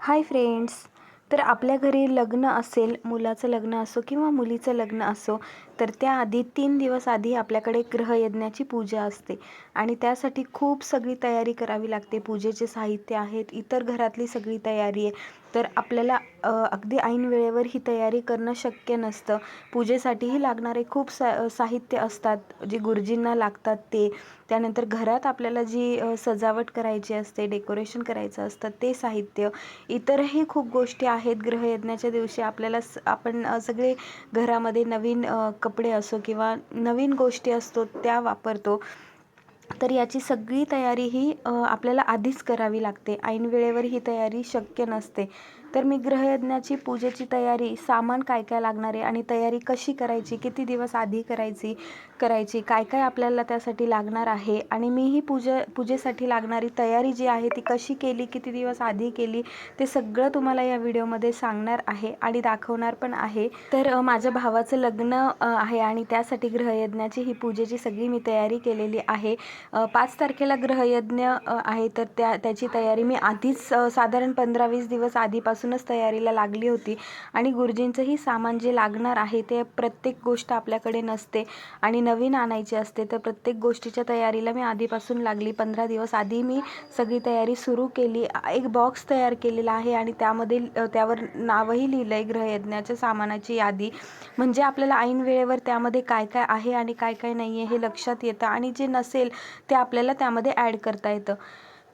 Hi friends तर आपल्या घरी लग्न असेल मुलाचं लग्न असो किंवा मुलीचं लग्न असो तर त्याआधी तीन दिवस आधी आपल्याकडे ग्रहयज्ञाची पूजा असते. आणि त्यासाठी खूप सगळी तयारी करावी लागते. पूजेचे साहित्य आहेत इतर घरातली सगळी तयारी आहे. तर आपल्याला अगदी ऐन वेळेवर ही तयारी करणं शक्य नसतं. पूजेसाठीही लागणारे खूप सा साहित्य असतात जे गुरुजींना लागतात ते. त्यानंतर घरात आपल्याला जी सजावट करायची असते डेकोरेशन करायचं असतं ते साहित्य. इतरही खूप गोष्टी आहेत. ग्रहयज्ञाच्या दिवशी आपल्याला स आपण सगळे घरामध्ये नवीन कपडे असो किंवा नवीन गोष्टी असतो त्या वापरतो. तर याची सगळी तयारी ही आपल्याला आधीच करावी लागते. ऐन वेळेवर ही तयारी शक्य नसते. तर मी ग्रहयज्ञाची पूजेची तयारी सामान काय काय लागणार आहे आणि तयारी कशी करायची किती दिवस आधी करायची करायची काय काय आपल्याला त्यासाठी लागणार आहे आणि मी ही पूजे पूजेसाठी लागणारी तयारी जी आहे ती कशी केली किती दिवस आधी केली ते सगळं तुम्हाला या व्हिडिओमध्ये सांगणार आहे आणि दाखवणार पण आहे. तर माझ्या भावाचं लग्न आहे आणि त्यासाठी ग्रहयज्ञाची ही पूजेची सगळी मी तयारी केलेली आहे. पाच तारखेला ग्रहयज्ञ आहे तर त्या त्याची तयारी मी आधीच साधारण पंधरा वीस दिवस आधीपासून आधीपासूनच तयारीला लागली होती. आणि गुरुजींचंही सामान जे लागणार आहे ते प्रत्येक गोष्ट आपल्याकडे नसते आणि नवीन आणायची असते तर प्रत्येक गोष्टीच्या तयारीला मी आधीपासून लागली. पंधरा दिवस आधी मी सगळी तयारी सुरू केली. एक बॉक्स तयार केलेला आहे आणि त्यामध्ये त्यावर नावही लिहिलं आहे ग्रहयज्ञाच्या सामानाची यादी. म्हणजे आपल्याला ऐन वेळेवर त्यामध्ये काय काय आहे आणि काय काय नाही आहे हे लक्षात येतं आणि जे नसेल ते आपल्याला त्यामध्ये ॲड करता येतं.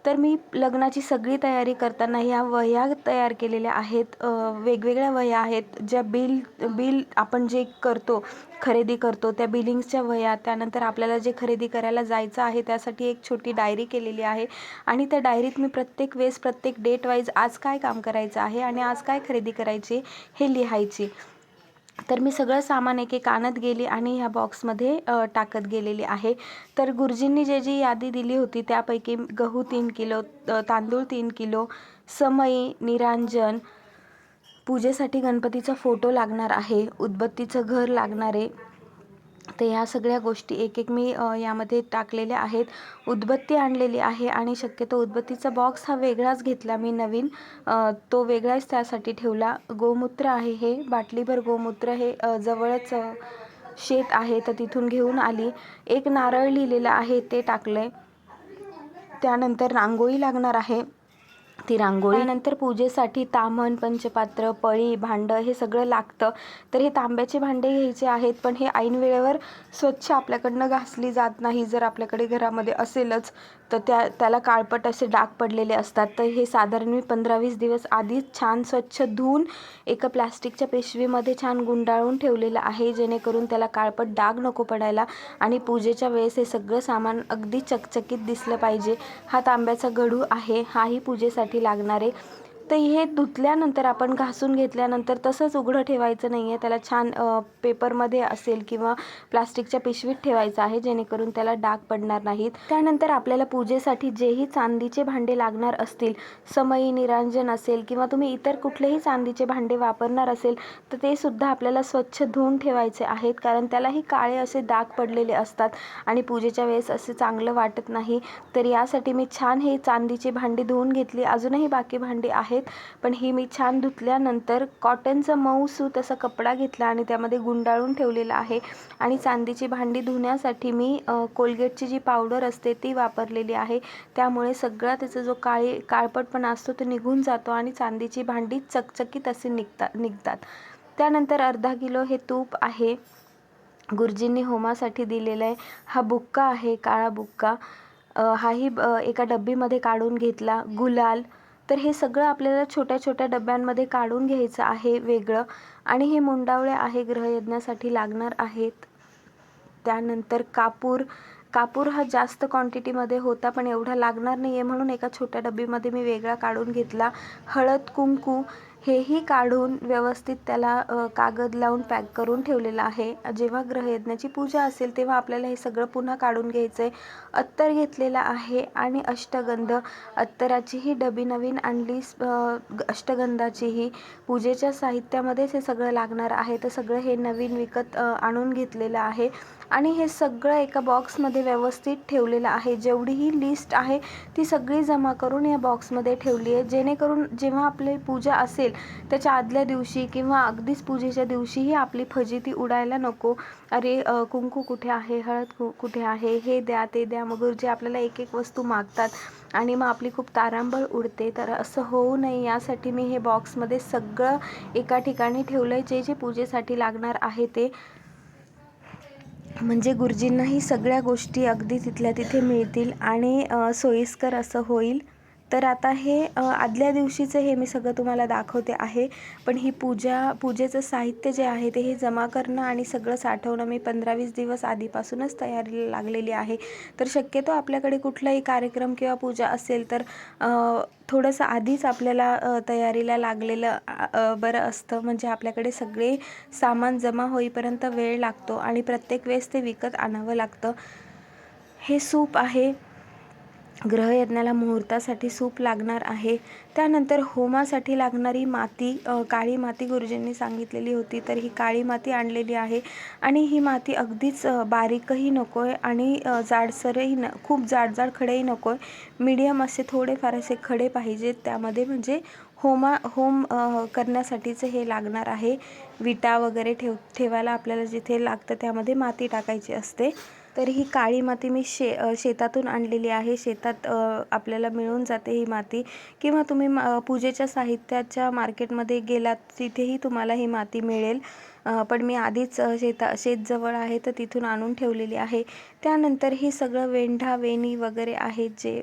तर मी लग्नाची सगळी तयारी करताना ह्या वह्या तयार केलेल्या आहेत. वेगवेगळ्या वह्या आहेत. ज्या बिल बिल आपण जे करतो खरेदी करतो त्या बिलिंग्सच्या वह्या त्यानंतर आपल्याला जे खरेदी करायला जायचं आहे त्यासाठी एक छोटी डायरी केलेली आहे. आणि त्या डायरीत मी प्रत्येक वेळेस प्रत्येक डेट वाईज आज काय काम करायचं आहे आणि आज काय खरेदी करायची हे लिहायची. तर मी सगळं सामान एक एक आणत गेली आणि ह्या बॉक्समध्ये टाकत गेलेली आहे. तर गुरुजींनी जे जी यादी दिली होती त्यापैकी गहू तीन किलो तांदूळ तीन किलो समई निरांजन पूजेसाठी गणपतीचा फोटो लागणार आहे उदबत्तीचं घर लागणार आहे. तर ह्या सगळ्या गोष्टी एक एक मी यामध्ये टाकलेल्या आहेत. उदबत्ती आणलेली आहे आणि शक्यतो उदबत्तीचा बॉक्स हा वेगळाच घेतला मी नवीन. तो वेगळाच त्यासाठी ठेवला. गोमूत्र आहे हे बाटलीभर गोमूत्र हे जवळच शेत आहे तर तिथून घेऊन आली. एक नारळ लिहिलेलं आहे ते टाकलं आहे त्यानंतर रांगोळी लागणार आहे. ती रांगोळी. नंतर पूजेसाठी तामण पंचपात्र पळी भांडं हे सगळं लागतं. तर हे तांब्याचे भांडे घ्यायचे आहेत पण हे ऐन वेळेवर स्वच्छ आपल्याकडनं घासली जात नाही. जर आपल्याकडे घरामध्ये असेलच तर त्या त्याला काळपट असे डाग पडलेले असतात. तर हे साधारण मी पंधरा वीस दिवस आधीच छान स्वच्छ धुवून एका प्लास्टिकच्या पिशवीमध्ये छान गुंडाळून ठेवलेलं आहे जेणेकरून त्याला काळपट डाग नको पडायला आणि पूजेच्या वेळेस हे सगळं सामान अगदी चकचकीत दिसलं पाहिजे. हा तांब्याचा गडू आहे. हाही पूजेसाठी लागणारे तर हे धुतल्यानंतर आपण घासून घेतल्यानंतर तसंच उघडं ठेवायचं नाही आहे त्याला छान पेपरमध्ये असेल किंवा प्लास्टिकच्या पिशवीत ठेवायचं आहे जेणेकरून त्याला डाग पडणार नाहीत. त्यानंतर आपल्याला पूजेसाठी जेही चांदीचे भांडे लागणार असतील समई निरांजन असेल किंवा तुम्ही इतर कुठलेही चांदीचे भांडे वापरणार असेल तर ते सुद्धा आपल्याला स्वच्छ धुवून ठेवायचे आहेत. कारण त्यालाही काळे असे डाग पडलेले असतात आणि पूजेच्या वेळेस असे चांगलं वाटत नाही. तर यासाठी मी छान हे चांदीचे भांडी धुवून घेतली. अजूनही बाकी भांडी आहेत. पण ही मी छान धुतल्यानंतर कॉटनचं मऊ सूत असा कपडा घेतला आणि त्यामध्ये गुंडाळून ठेवलेला आहे. आणि चांदीची भांडी धुण्यासाठी मी कोलगेटची जी पावडर असते ती वापरलेली आहे. त्यामुळे सगळा त्याचा जो काळी काळपटपणा असतो तो निघून जातो आणि चांदीची भांडी चकचकीत असे निघतात निघतात. त्यानंतर अर्धा किलो हे तूप आहे. गुरुजींनी होमासाठी दिलेला आहे. हा बुक्का आहे काळा बुक्का. हाही एका डब्बीमध्ये काढून घेतला. गुलाल. तर हे सगळं आपल्याला छोट्या छोट्या डब्यांमध्ये काढून घ्यायचं आहे वेगळं आणि हे मुंडावळे आहे ग्रहयज्ञासाठी लागणार आहेत. त्यानंतर कापूर. कापूर हा जास्त क्वांटिटीमध्ये होता पण एवढा लागणार नाही आहे म्हणून एका छोट्या डब्बीमध्ये मी वेगळा काढून घेतला. हळद कुंकू हेही काढून व्यवस्थित त्याला कागद लावून पॅक करून ठेवलेलं आहे. जेव्हा ग्रहयज्ञाची पूजा असेल तेव्हा आपल्याला हे सगळं पुन्हा काढून घ्यायचं आहे अत्तर घेतलेलं आहे आणि अष्टगंध. अत्तराचीही डबी नवीन आणली अष्टगंधाचीही. पूजेच्या साहित्यामध्येच हे सगळं लागणार आहे. तर सगळं हे नवीन विकत आणून घेतलेलं आहे. आणि हे सगळं एका बॉक्समध्ये व्यवस्थित ठेवलेलं आहे. जेवढीही लिस्ट आहे ती सगळी जमा करून या बॉक्समध्ये ठेवली आहे. जेणेकरून जेव्हा आपली पूजा असेल त्याच्या आदल्या दिवशी किंवा अगदीच पूजेच्या दिवशीही आपली फजिती उडायला नको. अरे कुंकू कुठे आहे? हळद कु कुठे आहे? हे द्या ते द्या. मग जे आपल्याला एक एक वस्तू मागतात आणि मग आपली खूप तारांबळ उडते. तर असं होऊ नये. यासाठी मी हे बॉक्समध्ये सगळं एका ठिकाणी ठेवलं आहे जे जे पूजेसाठी लागणार आहे ते म्हणजे गुरुजींनाही सगळ्या गोष्टी अगदी तिथल्या तिथे मिळतील आणि सोयीस्कर असं होईल. तर आता हे आदल्या दिवशीचं हे मी सगळं तुम्हाला दाखवते आहे. पण ही पूजा पूजेचं साहित्य जे आहे ते हे जमा करणं आणि सगळं साठवणं मी पंधरा वीस दिवस आधीपासूनच तयारीला लागलेली आहे. तर शक्यतो आपल्याकडे कुठलाही कार्यक्रम किंवा पूजा असेल तर थोडंसं आधीच आपल्याला तयारीला लागलेलं बरं असतं. म्हणजे आपल्याकडे सगळे सामान जमा होईपर्यंत वेळ लागतो आणि प्रत्येक वेळेस ते विकत आणावं लागतं. हे सूप आहे. ग्रहयज्ञाला मुहूर्तासाठी सूप लागणार आहे. त्यानंतर होमासाठी लागणारी माती काळी माती गुरुजींनी सांगितलेली होती तर ही काळी माती आणलेली आहे. आणि ही माती अगदीच बारीकही नको आहे आणि जाडसरही न खूप जाड जाड खडेही नको आहे मीडियम असे थोडेफार असे खडे पाहिजेत. त्यामध्ये म्हणजे होमा होम करण्यासाठीचं हे लागणार आहे. विटा वगैरे ठेव ठेवायला आपल्याला जिथे लागतं त्यामध्ये माती टाकायची असते. तर ही काळी माती मी शे शेतातून आणलेली आहे. शेतात आपल्याला मिळून जाते ही माती. किंवा तुम्ही मा पूजेच्या साहित्याच्या मार्केटमध्ये गेलात तिथेही तुम्हाला ही माती मिळेल. पण मी आधीच शेता शेतजवळ आहे तर तिथून आणून ठेवलेली आहे. त्यानंतर ही सगळं वेंढा वेणी वगैरे आहेत जे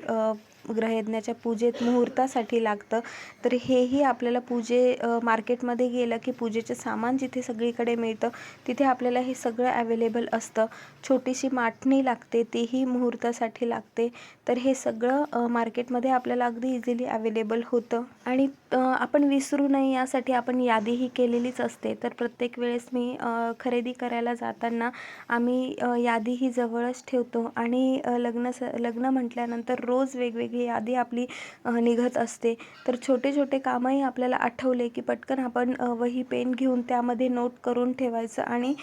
ग्रहयज्ञाच्या पूजेत मुहूर्तासाठी लागतं. तर हेही आपल्याला पूजे मार्केटमध्ये गेलं की पूजेचं सामान जिथे सगळीकडे मिळतं तिथे आपल्याला हे सगळं ॲवेलेबल असतं. छोटीशी माठणी लागते तीही मुहूर्तासाठी लागते. तर हे सगळं मार्केटमध्ये आपल्याला अगदी इझिली अवेलेबल होतं. आणि आपण विसरू नये यासाठी आपण यादीही केलेलीच असते. तर प्रत्येक वेळेस मी खरेदी करायला जाताना आम्ही यादीही यादी ही जवळच ठेवतो. आणि लग्न स लग्न म्हटल्यानंतर रोज वेगवेगळी यादी आपली निघत असते. तर छोटे छोटे कामही आपल्याला आठवले की पटकन आपण वही पेन घेऊन त्यामध्ये नोट करून ठेवायचं आणि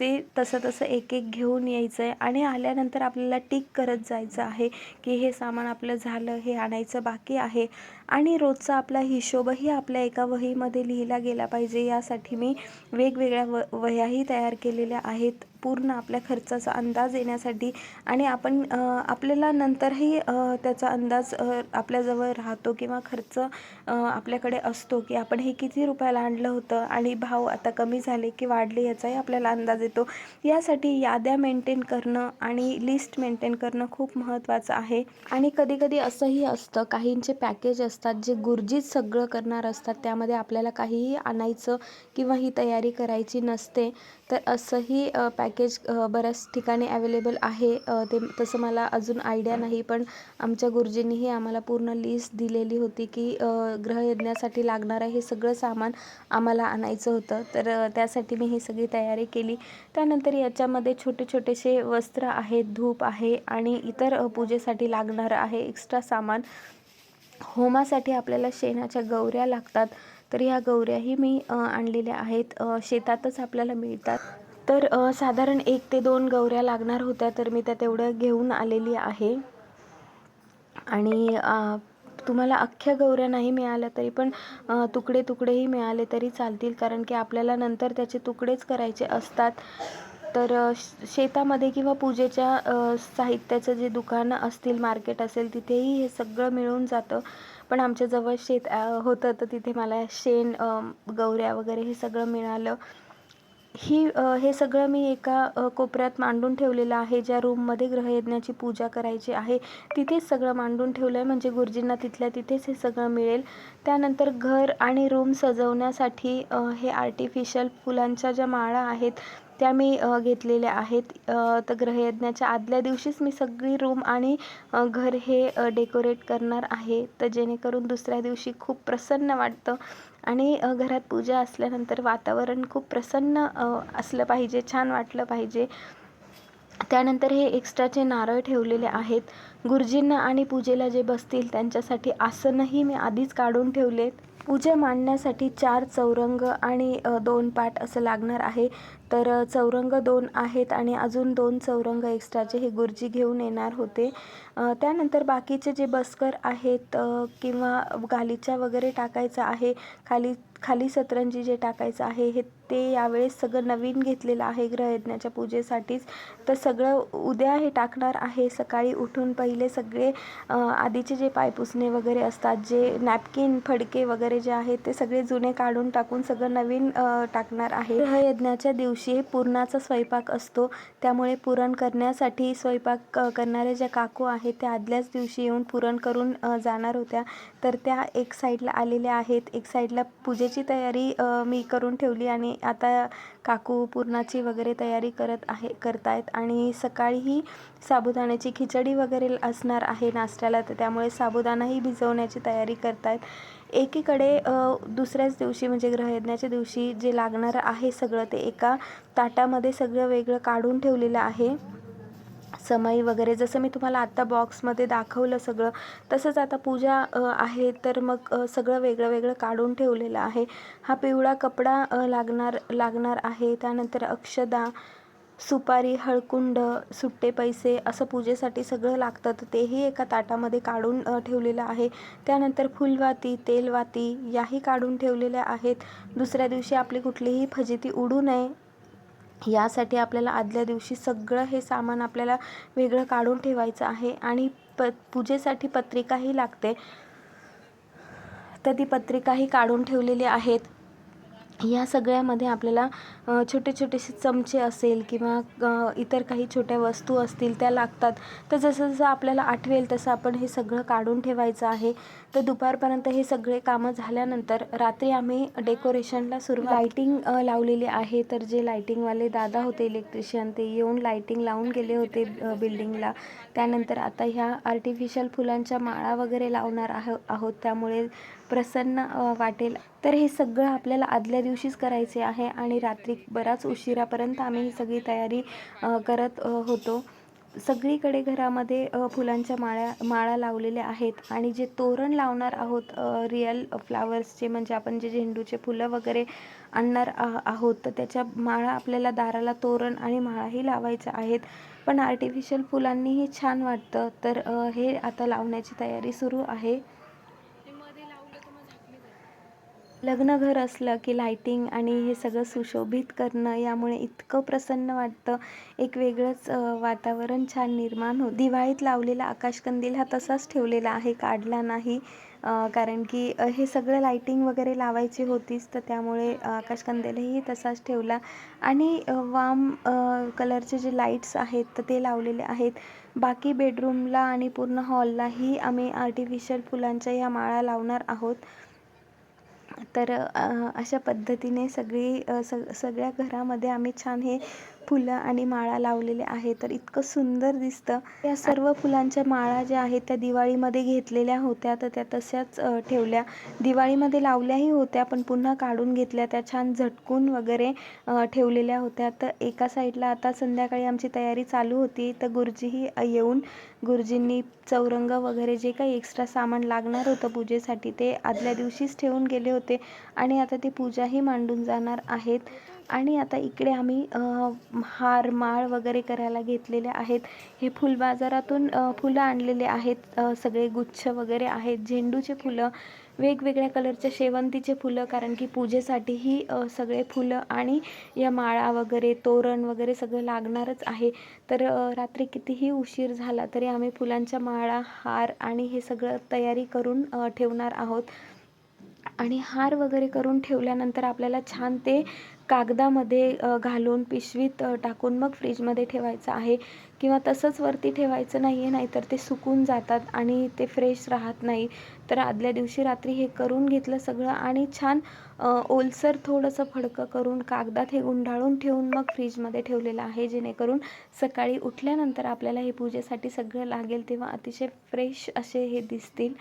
ते तसं तसं एक एक घेऊन यायचं आहे आणि आल्यानंतर आपल्याला टिक करत जायचं आहे की हे सामान आपलं झालं हे आणायचं बाकी आहे. आणि रोजचा आपला हिशोबही आपल्या एका वहीमध्ये लिहिला गेला पाहिजे. यासाठी मी वेगवेगळ्या व वह्याही तयार केलेल्या आहेत. पूर्ण आपल्या खर्चाचा अंदाज येण्यासाठी आणि आपण आपल्याला नंतरही त्याचा अंदाज आपल्याजवळ राहतो किंवा खर्च आपल्याकडे असतो की आपण हे किती रुपयाला आणलं होतं आणि भाव आता कमी झाले की वाढले याचाही आपल्याला अंदाज येतो. यासाठी याद्या मेंटेन करणं आणि लिस्ट मेंटेन करणं खूप महत्त्वाचं आहे. आणि कधीकधी असंही असतं काहींचे पॅकेज असतात जे गुरुजीच सगळं करणार असतात त्यामध्ये आपल्याला काहीही आणायचं किंवा ही तयारी करायची नसते तर असंही पॅकेज बऱ्याच ठिकाणी अवेलेबल आहे. ते तसं मला अजून आयडिया नाही पण आमच्या गुरुजींनीही आम्हाला पूर्ण लिस्ट दिलेली होती की ग्रहयज्ञासाठी लागणारं हे सगळं सामान आम्हाला आणायचं होतं. तर त्यासाठी मी ही सगळी तयारी केली. त्यानंतर याच्यामध्ये छोटे छोटेसे वस्त्र आहेत धूप आहे आणि इतर पूजेसाठी लागणारं आहे एक्स्ट्रा सामान. होमासाठी आपल्याला शेणाच्या गौऱ्या लागतात. तर ह्या गौऱ्याही मी आणलेल्या आहेत. शेतातच आपल्याला मिळतात. तर साधारण एक ते दोन गौऱ्या लागणार होत्या तर मी त्या तेवढ्या घेऊन आलेली आहे. आणि तुम्हाला अख्ख्या गौऱ्या नाही मिळाल्या तरी पण तुकडे तुकडेही मिळाले तरी चालतील. कारण की आपल्याला नंतर त्याचे तुकडेच करायचे असतात. तर शेतामध्ये किंवा पूजेच्या साहित्याचं जे दुकानं असतील मार्केट असेल तिथेही हे सगळं मिळून जातं. पण आमच्याजवळ शेत होतं तर तिथे मला शेण गौऱ्या वगैरे हे सगळं मिळालं. ही हे सगळं मी एका कोपऱ्यात मांडून ठेवलेलं आहे ज्या रूममध्ये ग्रहयज्ञाची पूजा करायची आहे तिथेच सगळं मांडून ठेवलं आहे म्हणजे गुरुजींना तिथल्या तिथेच हे सगळं मिळेल. त्यानंतर घर आणि रूम सजवण्यासाठी हे आर्टिफिशियल फुलांच्या ज्या माळा आहेत त्या मी घेतलेल्या आहेत. तर ग्रहयज्ञाच्या आदल्या दिवशीच मी सगळी रूम आणि घर हे डेकोरेट करणार आहे. तर जेणेकरून दुसऱ्या दिवशी खूप प्रसन्न वाटतं आणि घरात पूजा असल्यानंतर वातावरण खूप प्रसन्न असलं पाहिजे छान वाटलं पाहिजे. त्यानंतर हे एक्स्ट्राचे नारळ ठेवलेले आहेत. गुरुजींना आणि पूजेला जे बसतील त्यांच्यासाठी आसनही मी आधीच काढून ठेवलेत. पूजा मांडण्यासाठी चार चौरंग आणि दोन पाट असं लागणार आहे. तर चौरंग दोन आहेत आणि अजून दोन चौरंग एक्स्ट्राचे हे गुरुजी घेऊन येणार होते. त्यानंतर बाकीचे जे बसकर आहेत किंवा गालीचा वगैरे टाकायचा आहे खाली खाली सतरंजी जे टाकायचं आहे हे ते यावेळेस सगळं नवीन घेतलेलं आहे ग्रहयज्ञाच्या पूजेसाठीच. तर सगळं उद्या हे टाकणार आहे. सकाळी उठून पहिले सगळे आधीचे जे पायपुसणे वगैरे असतात जे नॅपकिन फडके वगैरे जे आहेत ते सगळे जुने काढून टाकून सगळं नवीन टाकणार आहे. ग्रहयज्ञाच्या दिवशी पुरणाचा स्वयंपाक असतो. त्यामुळे पुरण करण्यासाठी स्वयंपाक करणारे ज्या काकू आहेत त्या आदल्याच दिवशी येऊन पुरण करून जाणार होत्या. तर त्या एक साईडला आलेल्या आहेत. एक साईडला पूजेची तयारी मी करून ठेवली आणि आता काकू पुरणाची वगैरे तयारी करत आहे करतायत आणि सकाळीही साबुदाण्याची खिचडी वगैरे असणार आहे नाश्त्याला तर त्यामुळे साबुदाणाही भिजवण्याची तयारी करतायत. एकीकडे दुसऱ्याच दिवशी म्हणजे ग्रहयज्ञाच्या दिवशी जे लागणारं आहे सगळं ते एका ताटामध्ये सगळं वेगळं काढून ठेवलेलं आहे. समई वगैरे जसं मी तुम्हाला आत्ता बॉक्समध्ये दाखवलं सगळं तसंच आता पूजा आहे तर मग सगळं वेगळं वेगळं काढून ठेवलेलं आहे. हा पिवळा कपडा लागणार लागणार आहे. त्यानंतर अक्षदा सुपारी हळकुंड सुट्टे पैसे असं पूजेसाठी सगळं लागतं तर तेही एका ताटामध्ये काढून ठेवलेलं आहे. त्यानंतर फुलवाती तेलवाती याही काढून ठेवलेल्या आहेत. दुसऱ्या दिवशी आपली कुठलीही फजिती उडू नये. यासाठी आपल्याला आदल्या दिवशी सगळं हे सामान आपल्याला वेगळं काढून ठेवायचं आहे आणि प पूजेसाठी पत्रिकाही लागते. तर ती पत्रिकाही काढून ठेवलेली आहेत. या सगळ्यामध्ये आपल्याला छोटे छोटेसे चमचे असेल किंवा इतर काही छोट्या वस्तू असतील त्या लागतात. तर जसं जसं आपल्याला आठवेल तसं आपण हे सगळं काढून ठेवायचं आहे. तर दुपारपर्यंत हे सगळे कामं झाल्यानंतर रात्री आम्ही डेकोरेशनला सुरुवात लाईटिंग लावलेली आहे. तर जे लाईटिंगवाले दादा होते इलेक्ट्रिशियन ते येऊन लाईटिंग लावून गेले होते बिल्डिंगला. त्यानंतर आता ह्या आर्टिफिशियल फुलांच्या माळा वगैरे लावणार आहो आहोत. त्यामुळे प्रसन्न वाटेल. तर हे सगळं आपल्याला आदल्या दिवशीच करायचे आहे आणि रात्री बराच उशिरापर्यंत आम्ही ही सगळी तयारी करत होतो. सगळीकडे घरामध्ये फुलांच्या माळ्या माळा लावलेल्या आहेत आणि जे तोरण लावणार आहोत रिअल फ्लावर्सचे म्हणजे आपण जे झेंडूचे फुलं वगैरे आणणार आ- आहोत तर त्याच्या माळा आपल्याला दाराला तोरण आणि माळाही लावायच्या आहेत. पण आर्टिफिशियल फुलांनीही छान वाटतं. तर हे आता लावण्याची तयारी सुरू आहे. लग्न घर असलं की लायटिंग आणि हे सगळं सुशोभित करणं यामुळे इतकं प्रसन्न वाटतं. एक वेगळंच वातावरण छान निर्माण हो दिवाळीत लावलेला आकाशकंदील हा तसाच ठेवलेला आहे काढला नाही. कारण की हे सगळं लायटिंग वगैरे लावायची होतीच तर त्यामुळे आकाशकंदीलही तसाच ठेवला. आणि वाम कलरचे जे लाईट्स आहेत तर ते लावलेले आहेत. बाकी बेडरूमला आणि पूर्ण हॉललाही आम्ही आर्टिफिशियल फुलांच्या ह्या माळा लावणार आहोत. तर अशा पद्धतीने सगळी सग सगळ्या घरामध्ये आम्ही छान हे फुलं आणि माळा लावलेल्या आहे तर इतकं सुंदर दिसतं. या सर्व फुलांच्या माळा ज्या आहेत त्या दिवाळीमध्ये घेतलेल्या होत्या. तर त्या तशाच ठेवल्या. दिवाळीमध्ये लावल्याही होत्या पण पुन्हा काढून घेतल्या. त्या छान झटकून वगैरे ठेवलेल्या होत्या. तर एका साईडला आता संध्याकाळी आमची तयारी चालू होती. तर गुरुजीही येऊन गुरुजींनी चौरंग वगैरे जे काही एक्स्ट्रा सामान लागणार होतं पूजेसाठी ते आदल्या दिवशीच ठेवून गेले होते. आणि आता ती पूजाही मांडून जाणार आहेत. आणि आता इकडे आम्ही हार माळ वगैरे करायला घेतलेले आहेत. हे फुल बाजारातून फुलं आणलेले आहेत. सगळे गुच्छ वगैरे आहेत. झेंडूचे फुलं वेगवेगळ्या कलरच्या शेवंतीचे फुलं कारण की पूजेसाठीही सगळे फुलं आणि या माळा वगैरे तोरण वगैरे सगळं लागणारच आहे. तर रात्री कितीही उशीर झाला तरी आम्ही फुलांच्या माळा हार आणि हे सगळं तयारी करून ठेवणार आहोत. आणि हार वगैरे करून ठेवल्यानंतर आपल्याला छान ते कागदामध्ये घालून पिशवीत टाकून मग फ्रीजमध्ये ठेवायचं आहे. किंवा तसंच वरती ठेवायचं नाही आहे नाहीतर ते सुकून जातात आणि ते फ्रेश राहत नाही. तर आदल्या दिवशी रात्री हे करून घेतलं सगळं आणि छान ओलसर थोडंसं फडकं करून कागदात हे गुंडाळून ठेवून मग फ्रीजमध्ये ठेवलेलं आहे जेणेकरून सकाळी उठल्यानंतर आपल्याला हे पूजेसाठी सगळं लागेल तेव्हा अतिशय फ्रेश असे हे दिसतील.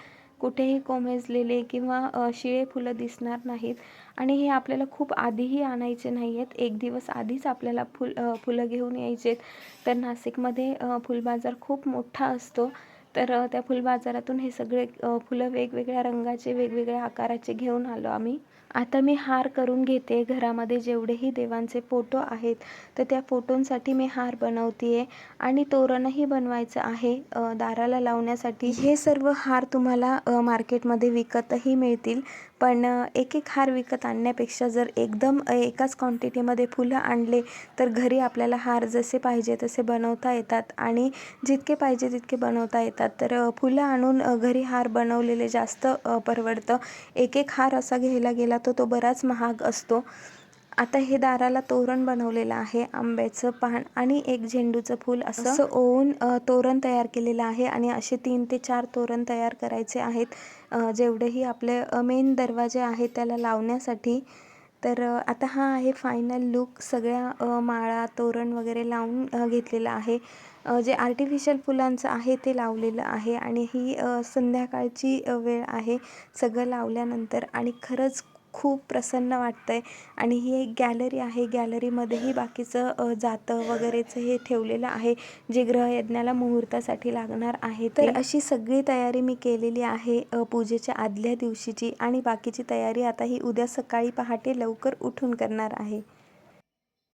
कुठेही कोमेजलेले किंवा शिळे फुलं दिसणार नाहीत. आणि हे आपल्याला खूप आधीही आणायचे नाही आहेत एक दिवस आधीच आपल्याला फुल फुलं घेऊन यायचे तर नाशिकमध्ये फुलबाजार खूप मोठा असतो. तर त्या फुलबाजारातून हे सगळे फुलं वेगवेगळ्या रंगाचे वेगवेगळ्या आकाराचे घेऊन आलो आम्ही. आता मी हार करून घेते. घरामध्ये जेवढेही देवांचे फोटो आहेत तर त्या फोटोंसाठी मी हार बनवते आहे आणि तोरणही बनवायचं आहे दाराला लावण्यासाठी. हे सर्व हार तुम्हाला मार्केटमध्ये विकतही मिळतील. पण एक एक हार विकत आणण्यापेक्षा जर एकदम एकाच क्वांटिटीमध्ये फुलं आणले तर घरी आपल्याला हार जसे पाहिजे तसे बनवता येतात. आणि जितके पाहिजे तितके बनवता येतात. तर फुलं आणून घरी हार बनवलेले जास्त परवडतं. एक एक हार असा घ्यायला गेला तर तो बराच महाग असतो. आता हे दाराला तोरण बनवलेलं आहे आंब्याचं पान आणि एक झेंडूचं फूल. असं ओवून तोरण तयार केलेलं आहे आणि असे तीन ते चार तोरण तयार करायचे आहेत. जेवढेही आपले मेन दरवाजे आहेत त्याला लावण्यासाठी. तर आता हा आहे फायनल लुक सगळ्या माळा तोरण वगैरे लावून घेतलेलं आहे. जे आर्टिफिशियल फुलांचं आहे ते लावलेलं आहे आणि ही संध्याकाळची वेळ आहे. सगळं लावल्यानंतर आणि खरंच खूप प्रसन्न वाटतंय. आणि ही एक गॅलरी आहे. गॅलरीमध्येही बाकीचं जातं वगैरेचं हे ठेवलेलं आहे. जे ग्रहयज्ञाला मुहूर्तासाठी लागणार आहे. तर अशी सगळी तयारी मी केलेली आहे पूजेच्या आदल्या दिवशीची. आणि बाकीची तयारी आता ही उद्या सकाळी पहाटे लवकर उठून करणार आहे.